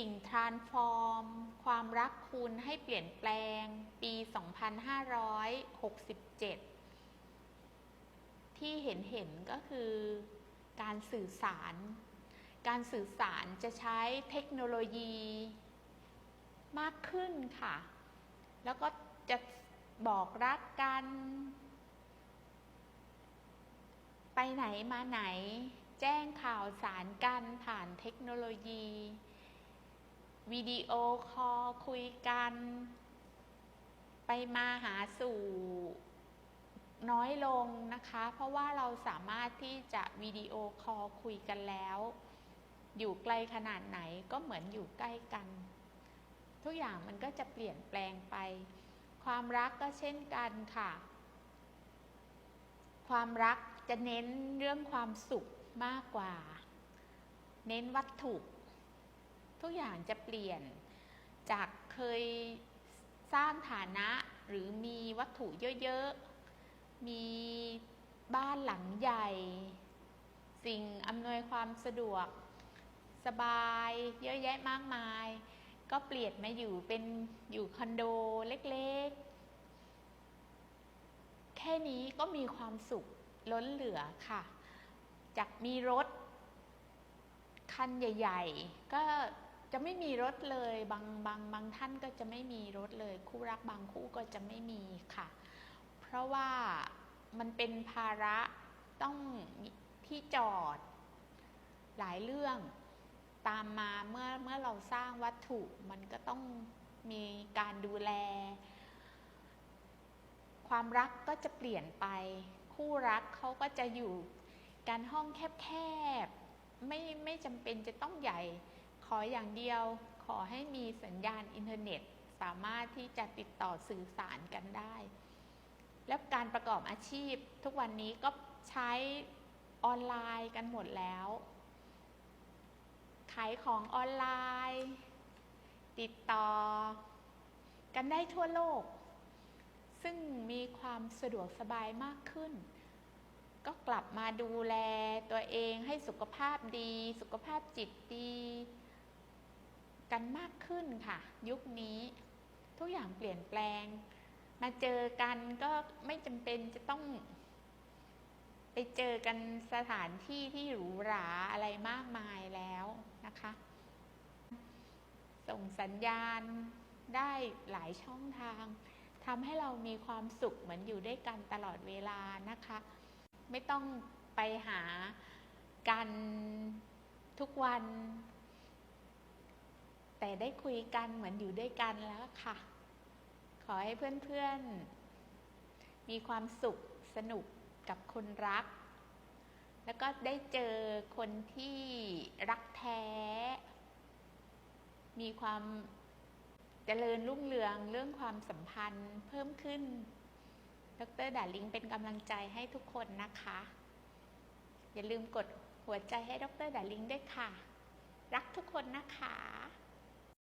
สิ่ง transform ความรักคุณให้เปลี่ยนแปลง ปี 2567 ที่เห็นเห็นก็คือการสื่อสาร การสื่อสารจะใช้เทคโนโลยีมากขึ้นค่ะ แล้วก็จะบอกรักกัน ไปไหนมาไหน แจ้งข่าวสารกันผ่านเทคโนโลยี วิดีโอคอลคุยกัน ไปมาหาสู่น้อยลงนะคะ เพราะว่าเราสามารถที่จะวิดีโอคอลคุยกันแล้ว อยู่ไกลขนาดไหนก็เหมือนอยู่ใกล้กัน ทุกอย่างมันก็จะเปลี่ยนแปลงไป ความรักก็เช่นกันค่ะ ความรักจะเน้นเรื่องความสุขมากกว่า เน้นวัตถุ ทุกอย่างจะเปลี่ยน จากเคยสร้างฐานะหรือมีวัตถุเยอะๆ มีบ้านหลังใหญ่ สิ่งอำนวยความสะดวกสบายเยอะแยะมากมาย ก็เปลี่ยนมาอยู่เป็นอยู่คอนโดเล็กๆ แค่นี้ก็มีความสุขล้นเหลือค่ะ จากมีรถคันใหญ่ ๆ ก็ จะไม่มีรถเลยบางบางบางท่านก็จะไม่มีรถเลย คู่รักบางคู่ก็จะไม่มีค่ะ เพราะว่ามันเป็นภาระต้องที่จอดหลายเรื่องตามมาเมื่อเมื่อเราสร้างวัตถุมันก็ต้องมีการดูแล ความรักก็จะเปลี่ยนไป คู่รักเขาก็จะอยู่การห้องแคบๆไม่ไม่จำเป็นจะต้องใหญ่ ขออย่างเดียวขอให้มีสัญญาณอินเทอร์เน็ต สามารถที่จะติดต่อสื่อสารกันได้ แล้วการประกอบอาชีพ ทุกวันนี้ก็ใช้ออนไลน์กันหมดแล้ว ขายของออนไลน์ ติดต่อ กันได้ทั่วโลก ซึ่งมีความสะดวกสบายมากขึ้น ก็กลับมาดูแลตัวเองให้สุขภาพดี สุขภาพจิตดี กันมากขึ้นค่ะ ยุคนี้ทุกอย่างเปลี่ยนแปลง มาเจอกันก็ไม่จำเป็นจะต้อง ไปเจอกันสถานที่ที่หรูหราอะไรมากมายแล้วนะคะ ส่งสัญญาณได้หลายช่องทางทำให้เรามีความสุขเหมือนอยู่ด้วยกันตลอดเวลานะคะ ไม่ต้องไปหากันทุกวัน แต่ได้คุยกันเหมือนอยู่ด้วยกันแล้วค่ะ ขอให้เพื่อนๆ มีความสุขสนุกกับคนรัก แล้วก็ได้เจอคนที่รักแท้ มีความเจริญรุ่งเรืองเรื่องความสัมพันธ์เพิ่มขึ้น ดรดาลิงเป็นกำลังใจให้ทุกคนนะคะ อย่าลืมกดหัวใจให้ดรดาลิงด้วยค่ะ รักทุกคนนะคะ